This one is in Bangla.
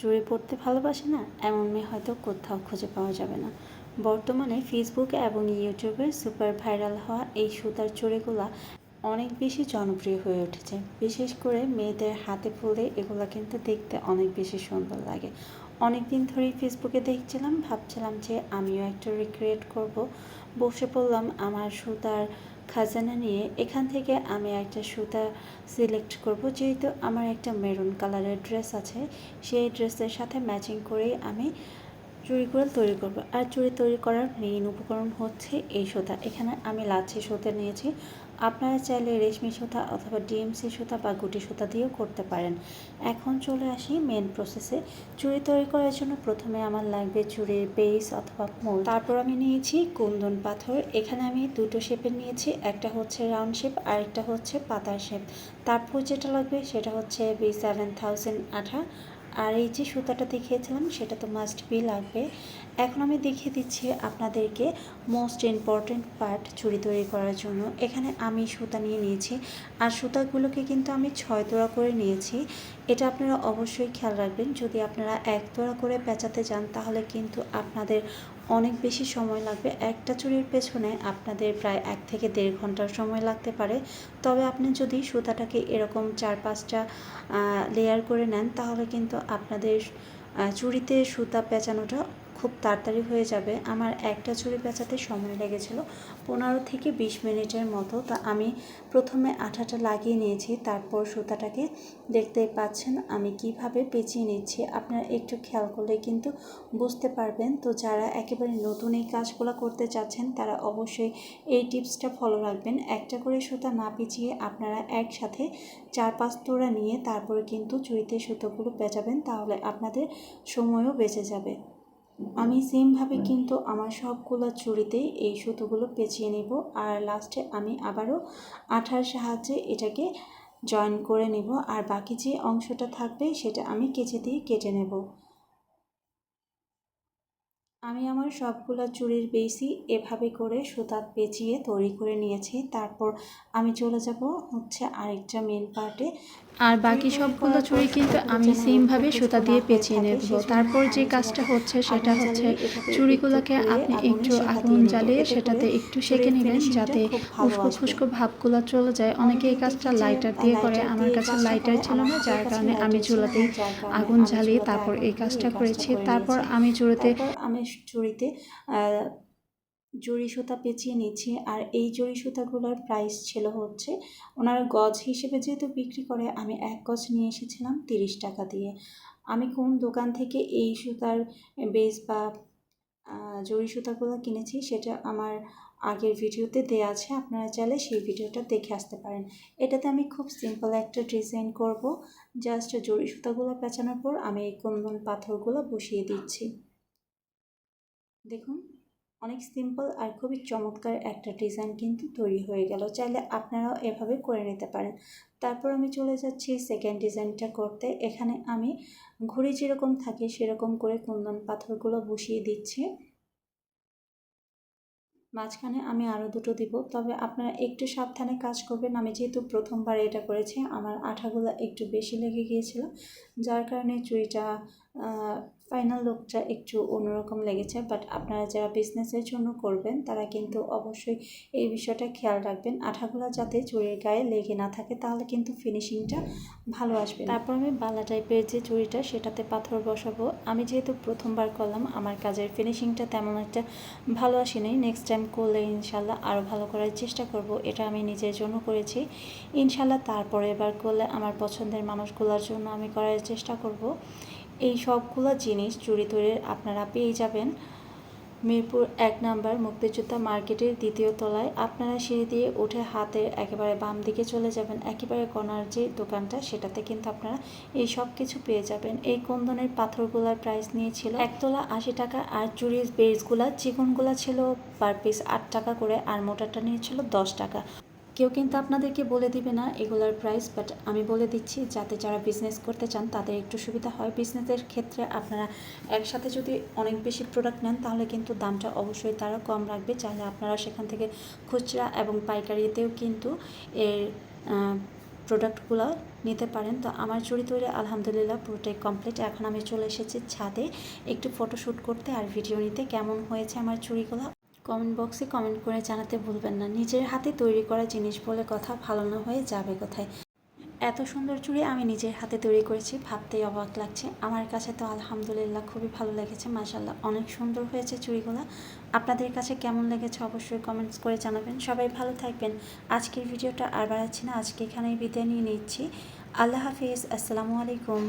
চুড়ি পড়তে ভালোবাসে না, এমন মেয়ে হয়তো কোথাও খুঁজে পাওয়া যাবে না। বর্তমানে ফেসবুক এবং ইউটিউবে সুপার ভাইরাল হওয়া এই সুতার চুড়িগুলা অনেক বেশি জনপ্রিয় হয়ে উঠেছে। বিশেষ করে মেয়েদের হাতে পরে এগুলো কিন্তু দেখতে অনেক বেশি সুন্দর লাগে। অনেক দিন ধরেই ফেসবুকে দেখছিলাম, ভাবছিলাম যে আমিও একটা রিক্রিয়েট করব। বসে পড়লাম আমার সুতার খাজানা নিয়ে এখান থেকে আমি একটা সুতা সিলেক্ট করব। যেহেতু আমার একটা মেরুন কালারের ড্রেস আছে, সেই ড্রেসের সাথে ম্যাচিং করেই আমি চুড়িগুলো তৈরি করব। আর চুড়ি তৈরি করার মেইন উপকরণ হচ্ছে এই সুতা। এখানে আমি লাচ্ছি সুতা নিয়েছি। আপনারা চাইলে রেশমি সুতা অথবা ডিএমসি সুতা বা গুটি সুতা দিয়েও করতে পারেন। এখন চলে আসি মেন প্রসেসে চুড়ি তৈরি করার জন্য প্রথমে আমার লাগবে চুড়ির বেস অথবা মোল তারপর আমি নিয়েছি কুন্দন পাথর। এখানে আমি দুটো শেপের নিয়েছি। একটা হচ্ছে রাউন্ড শেপ আর একটা হচ্ছে পাতার শেপ তারপর যেটা লাগবে সেটা হচ্ছে বি সেভেন থাউজেন্ড আঠা। আর এই যে সুতাটা দেখিয়েছিলাম, সেটা তো মাস্ট বি লাগবে। এখন আমি দেখিয়ে দিচ্ছি আপনাদেরকে মোস্ট ইম্পর্ট্যান্ট পার্ট চুরি তৈরি করার জন্য। এখানে আমি সুতা নিয়ে নিয়েছি। আর সুতাগুলোকে কিন্তু আমি ছয় তোড়া করে নিয়েছি। এটা আপনারা অবশ্যই খেয়াল রাখবেন। যদি আপনারা এক তোড়া করে পেঁচাতে যান তাহলে কিন্তু আপনাদের অনেক বেশি সময় লাগবে। একটা চুরির পেছনে আপনাদের প্রায় এক থেকে দেড় ঘণ্টার সময় লাগতে পারে। তবে আপনি যদি সুতাটাকে এরকম চার পাঁচটা লেয়ার করে নেন, তাহলে কিন্তু আপনাদের চুরিতে সুতা পেঁচানোটা খুব তাড়াতাড়ি হয়ে যাবে। আমার একটা চুড়ি পেঁচাতে সময় লেগেছিল পনেরো থেকে বিশ মিনিটের মতো। তা আমি প্রথমে আঠাটা লাগিয়ে নিয়েছি, তারপর সুতাটাকে দেখতেই পাচ্ছেন আমি কীভাবে পেঁচিয়ে নিচ্ছি। আপনারা একটু খেয়াল করলে কিন্তু বুঝতে পারবেন। তো যারা একেবারে নতুন এই কাজগুলো করতে চাচ্ছেন, তারা অবশ্যই এই টিপসটা ফলো রাখবেন। একটা করে সুতা না পেঁচিয়ে আপনারা একসাথে চার পাঁচ তোড়া নিয়ে তারপরে কিন্তু চুড়িতে সুতোগুলো পেঁচাবেন, তাহলে আপনাদের সময়ও বেঁচে যাবে। আমি সেমভাবে কিন্তু আমার সবগুলো চুড়িতে এই সুতোগুলো পেঁচিয়ে নেব আর লাস্টে আমি আবারও আঠার সাহায্যে এটাকে জয়েন করে নেব আর বাকি যে অংশটা থাকবে সেটা আমি কেচে দিয়ে কেটে নেব। আমি আমার সবগুলো চুড়ির বেশি এভাবে করে সুতা পেঁচিয়ে তৈরি করে নিয়েছি। তারপর আমি চলে যাব হচ্ছে আরেকটা মেন পার্টে আর বাকি সবগুলো চুড়ি কিন্তু আমি সেমভাবে সুতা দিয়ে পেঁচিয়ে নেব। তারপর যে কাজটা হচ্ছে সেটা হচ্ছে চুড়িগুলোকে আপনি একটু আগুন জ্বালিয়ে সেটাতে একটু সেঁকে নেবেন যাতে উস্কো খুস্কো ভাবগুলো চলে যায়। অনেকে এই কাজটা লাইটার দিয়ে করে আমার কাছে লাইটার ছিল না যার কারণে আমি চুলাতেই আগুন জ্বালিয়ে তারপর এই কাজটা করেছি তারপর আমি চুড়িতে আমি চুড়িতে জড়ি সুতা পেঁচিয়ে নিচ্ছি। আর এই জড়ি সুতাগুলোর প্রাইস ছিল হচ্ছে, ওনারা গজ হিসেবে যেহেতু বিক্রি করে, আমি এক গজ নিয়ে এসেছিলাম তিরিশ টাকা দিয়ে। আমি কোন দোকান থেকে এই সুতার বেস বা জড়ি সুতাগুলো কিনেছি সেটা আমার আগের ভিডিওতে দেওয়া আছে, আপনারা চাইলে সেই ভিডিওটা দেখে আসতে পারেন। এটাতে আমি খুব সিম্পল একটা ডিজাইন করব জাস্ট জড়ি সুতাগুলো পেঁচানোর পর আমি এই কুন্দন পাথরগুলো বসিয়ে দিচ্ছি। দেখুন, অনেক সিম্পল আর খুবই চমৎকার একটা ডিজাইন কিন্তু তৈরি হয়ে গেল। চাইলে আপনারাও এভাবে করে নিতে পারেন। তারপর আমি চলে যাচ্ছি সেকেন্ড ডিজাইনটা করতে। এখানে আমি ঘুড়ি যেরকম থাকে সেরকম করে কুন্দন পাথরগুলো বসিয়ে দিচ্ছি। মাঝখানে আমি আরও দুটো দিব। তবে আপনারা একটু সাবধানে কাজ করবেন। আমি যেহেতু প্রথমবার এটা করেছি, আমার আঠাগুলো একটু বেশি লেগে গিয়েছিল। যার কারণে চুড়িটা ফাইনাল লুকটা একটু অন্যরকম লেগেছে বাট আপনারা যারা বিজনেসের জন্য করবেন, তারা কিন্তু অবশ্যই এই বিষয়টা খেয়াল রাখবেন। আঠাগুলো যাতে চুড়ির গায়ে লেগে না থাকে, তাহলে কিন্তু ফিনিশিংটা ভালো আসবে তারপর আমি বালা টাইপের যে চুড়িটা, সেটাতে পাথর বসাবো। আমি যেহেতু প্রথমবার করলাম, আমার কাজের ফিনিশিংটা তেমন একটা ভালো আসেনি। নেক্সট টাইম করলে ইনশাল্লাহ আরও ভালো করার চেষ্টা করব। এটা আমি নিজের জন্য করেছি। ইনশাল্লাহ তারপরে এবার করলে আমার পছন্দের মানুষগুলোর জন্য আমি করার চেষ্টা করব। এই সবগুলো জিনিস চুরি ধরে আপনারা পেয়ে যাবেন। মিরপুর এক নাম্বার মুক্তিযোদ্ধা মার্কেটের দ্বিতীয় তলায় আপনারা সিঁড়ি দিয়ে উঠে হাতের একেবারে বাম দিকে চলে যাবেন। একেবারে কর্নার যে দোকানটা, সেটাতে কিন্তু আপনারা এই সব কিছু পেয়ে যাবেন। এই কন্দনের পাথরগুলার প্রাইস নিয়েছিল একতলা আশি টাকা আর চুরির বেসগুলা চিকনগুলা ছিল পার পিস আট টাকা করে আর মোটাটা নিয়েছিল দশ টাকা। কেউ কিন্তু আপনাদেরকে বলে দিবে না এগুলোর প্রাইস বাট আমি বলে দিচ্ছি, যাতে যারা বিজনেস করতে চান, তাদের একটু সুবিধা হয়। বিজনেসের ক্ষেত্রে আপনারা একসাথে যদি অনেক বেশি প্রোডাক্ট নেন, তাহলে কিন্তু দামটা অবশ্যই তারা কম রাখবে। চাইলে আপনারা সেখান থেকে খুচরা এবং পাইকারিতেও কিন্তু এর প্রোডাক্টগুলো নিতে পারেন। তো আমার চুরি তৈরি আলহামদুলিল্লাহ পুরোটাই কমপ্লিট এখন আমি চলে এসেছি ছাদে একটু ফটোশ্যুট করতে আর ভিডিও নিতে। কেমন হয়েছে আমার চুড়িগুলো কমেন্ট বক্সে কমেন্ট করে জানাতে ভুলবেন না। নিজের হাতে তৈরি করা জিনিস বলে কথা ভালো না হয়ে যাবে কোথায়? এত সুন্দর চুড়ি আমি নিজের হাতে তৈরি করেছি, ভাবতেই অবাক লাগছে। আমার কাছে তো আলহামদুলিল্লাহ খুবই ভালো লেগেছে মাশাল্লাহ অনেক সুন্দর হয়েছে চুড়িগুলো। আপনাদের কাছে কেমন লেগেছে অবশ্যই কমেন্টস করে জানাবেন। সবাই ভালো থাকবেন। আজকের ভিডিওটা আর বাড়াচ্ছি না, আজকে এখানেই বিদায় নিয়ে নিচ্ছি। আল্লাহ হাফিজ, আসসালামু আলাইকুম।